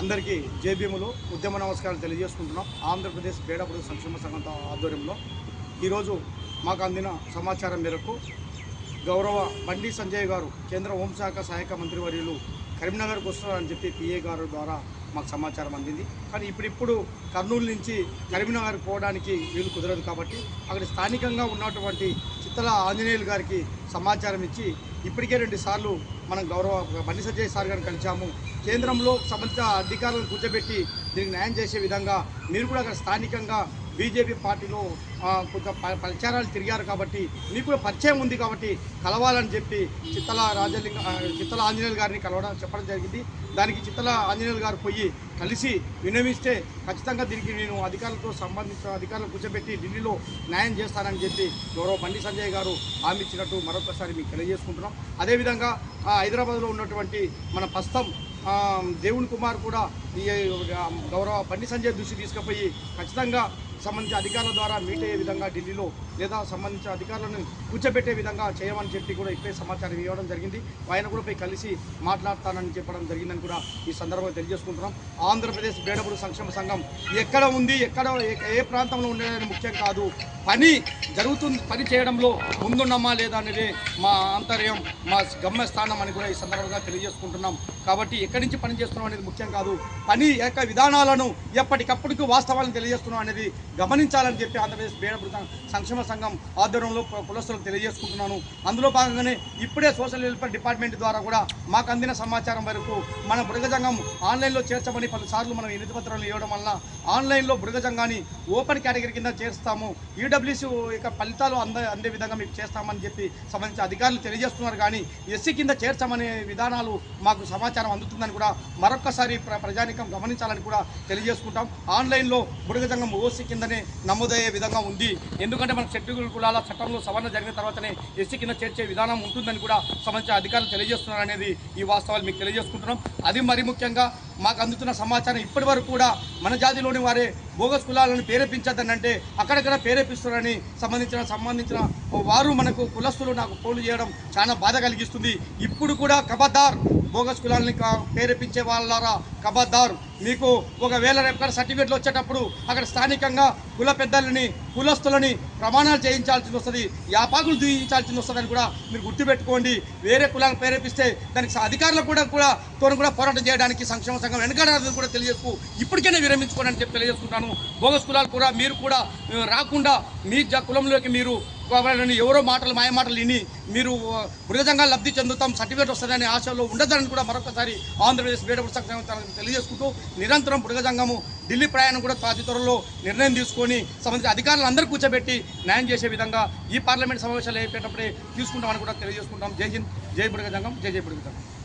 అందరికీ జేబీములు ఉద్యమ నమస్కారాలు తెలియజేసుకుంటున్నాం. ఆంధ్రప్రదేశ్ బేడపడు సంక్షేమ సంఘం ఆధ్వర్యంలో ఈరోజు మాకు అందిన సమాచారం మేరకు గౌరవ బండి సంజయ్ గారు కేంద్ర హోంశాఖ సహాయక మంత్రివర్యులు కరీంనగర్కు వస్తున్నారని చెప్పి పిఏ గారు ద్వారా మాకు సమాచారం అందింది. కానీ ఇప్పుడిప్పుడు కర్నూలు నుంచి కరీంనగర్ పోవడానికి వీలు కుదరదు కాబట్టి అక్కడ స్థానికంగా ఉన్నటువంటి చిత్తల ఆంజనేయులు గారికి సమాచారం ఇచ్చి ఇప్పటికే రెండు సార్లు మనం గౌరవ బండి సంజయ్ సార్ గారిని కలిసాము కేంద్రంలో సంబంధిత అధికారులను కూర్చోబెట్టి దీనికి న్యాయం చేసే విధంగా మీరు కూడా అక్కడ స్థానికంగా బీజేపీ పార్టీలో కొంత కొంచెం ప- ప్రచారాలు తిరిగారు కాబట్టి మీకు కూడా పరిచయం ఉంది కాబట్టి కలవాలని చెప్పి చిత్తల రాజలింగ చిత్తల ఆంజనేయులు గారిని కలవడం చెప్పడం జరిగింది. దానికి చిత్తల ఆంజనేయులు గారు పోయి కలిసి వినమిస్తే ఖచ్చితంగా దీనికి నేను అధికారులతో సంబంధించిన అధికారులు కూర్చోబెట్టి ఢిల్లీలో న్యాయం చేస్తానని చెప్పి గౌరవ బండి సంజయ్ గారు హామీ ఇచ్చినట్టు మరొకసారి మీకు తెలియజేసుకుంటున్నాం. అదేవిధంగా హైదరాబాద్లో ఉన్నటువంటి మన ప్రస్తుతం దేవుని కుమార్ కూడా ఈ గౌరవ బండి సంజయ్ దృష్టి తీసుకుపోయి ఖచ్చితంగా సంబంధించిన అధికారుల ద్వారా మీట్ అయ్యే విధంగా ఢిల్లీలో లేదా సంబంధించిన అధికారులను కూర్చోబెట్టే విధంగా చేయమని చెప్పి కూడా ఇప్పుడే సమాచారం ఇవ్వడం జరిగింది. ఆయన కూడా పోయి కలిసి మాట్లాడతానని చెప్పడం జరిగిందని కూడా ఈ సందర్భంగా తెలియజేసుకుంటున్నాం. ఆంధ్రప్రదేశ్ బేడపూడి సంక్షేమ సంఘం ఎక్కడ ఉంది ఎక్కడ ఏ- ప్రాంతంలో ఉండేదని ముఖ్యం కాదు. పని జరుగుతుంది పని చేయడంలో ముందున్నామా లేదా అనేది మా ఆంతర్యం మా గమ్యస్థానం అని కూడా ఈ సందర్భంగా తెలియజేసుకుంటున్నాం. కాబట్టి ఎక్కడ నుంచి పని చేస్తున్నాం అనేది ముఖ్యం కాదు. పని యొక్క విధానాలను ఎప్పటికప్పటికి వాస్తవాలను తెలియజేస్తున్నాం అనేది గమనించాలని చెప్పి ఆంధ్రప్రదేశ్ బేడపూడి సంక్షేమ సంఘం ఆధ్వర్యంలో కులస్తులకు తెలియజేసుకుంటున్నాను. అందులో భాగంగానే ఇప్పుడే సోషల్ వెల్ఫేర్ డిపార్ట్మెంట్ ద్వారా కూడా మాకు అందిన సమాచారం వరకు మన బుడగజంగం ఆన్లైన్లో చేర్చమని పలుసార్లు మనం ఎనిమిది పత్రాలు ఇవ్వడం వల్ల ఆన్లైన్లో బుడగజంగాన్ని ఓపెన్ కేటగిరీ కింద చేస్తాము ఈడబ్ల్యూసీ యొక్క ఫలితాలు అంద అందే విధంగా మీకు చేస్తామని చెప్పి సంబంధించిన అధికారులు తెలియజేస్తున్నారు. కానీ ఎస్సీ కింద చేర్చమనే విధానాలు మాకు సమాచారం వస్తుందని కూడా మరొక్కసారి ప్ర ప్రజానికం గమనించాలని కూడా తెలియజేసుకుంటాం. ఆన్లైన్లో బుడగజంగం ఓసీ కిందనే నమోదయ్యే విధంగా ఉంది. ఎందుకంటే మన షెడ్యూల్ కులాల చట్టంలో సవరణ జరిగిన తర్వాతనే ఎస్సీ కింద చేర్చే విధానం ఉంటుందని కూడా సంబంధించిన అధికారులు తెలియజేస్తున్నారు అనేది ఈ వాస్తవాలు మీకు తెలియజేసుకుంటున్నాం. అది మరి ముఖ్యంగా మాకు అందుతున్న సమాచారం ఇప్పటి వరకు కూడా మన జాతిలోని వారే బోగస్ కులాలను ప్రేరేపించద్దనంటే అక్కడక్కడ ప్రేరేపిస్తున్నారని సంబంధించిన సంబంధించిన వారు మనకు కులస్తులు నాకు ఫోన్లు చేయడం చాలా బాధ కలిగిస్తుంది. ఇప్పుడు కూడా కబద్దార్ బోగస్ కులాలని కా- ప్రేరేపించే వాళ్ళారా కబద్దార్ మీకు ఒకవేళ రేపు సర్టిఫికెట్లు వచ్చేటప్పుడు అక్కడ స్థానికంగా కుల పెద్దలని కులస్తులని ప్రమాణాలు చేయించాల్సి వస్తుంది. యాపాకులు దూయించాల్సింది వస్తుందని కూడా మీరు గుర్తుపెట్టుకోండి. వేరే కులాలను ప్రేరేపిస్తే దానికి అధికారులకు కూడా కూడా తోను కూడా పోరాటం చేయడానికి సంక్షేమ సంఘం వెనకాడదని కూడా తెలియజేసుకు ఇప్పటికైనా విరమించుకోండి అని చెప్పి తెలియజేసుకుంటాను. బోగస్ కులాలు కూడా మీరు కూడా రాకుండా మీ జ కులంలోకి మీరు వాళ్ళని ఎవరో మాటలు మాయ మాటలు విని మీరు మృగజంగా లబ్ధి చెందుతాం సర్టిఫికేట్ వస్తుందనే ఆశలో ఉండదని కూడా మరొకసారి ఆంధ్రప్రదేశ్ బేడపడి సంఘం తెలియజేసుకుంటూ నిరంతరం మృగజంగము ఢిల్లీ ప్రయాణం కూడా తాతి త్వరలో నిర్ణయం తీసుకొని సంబంధించిన అధికారులు అందరూ కూర్చోబెట్టి న్యాయం చేసే విధంగా ఈ పార్లమెంట్ సమావేశాలు అయిపోయేటప్పుడే తీసుకుంటామని కూడా తెలియజేసుకుంటాం. జై హింద్ జై మృగజంగం జై జై మృగజంగం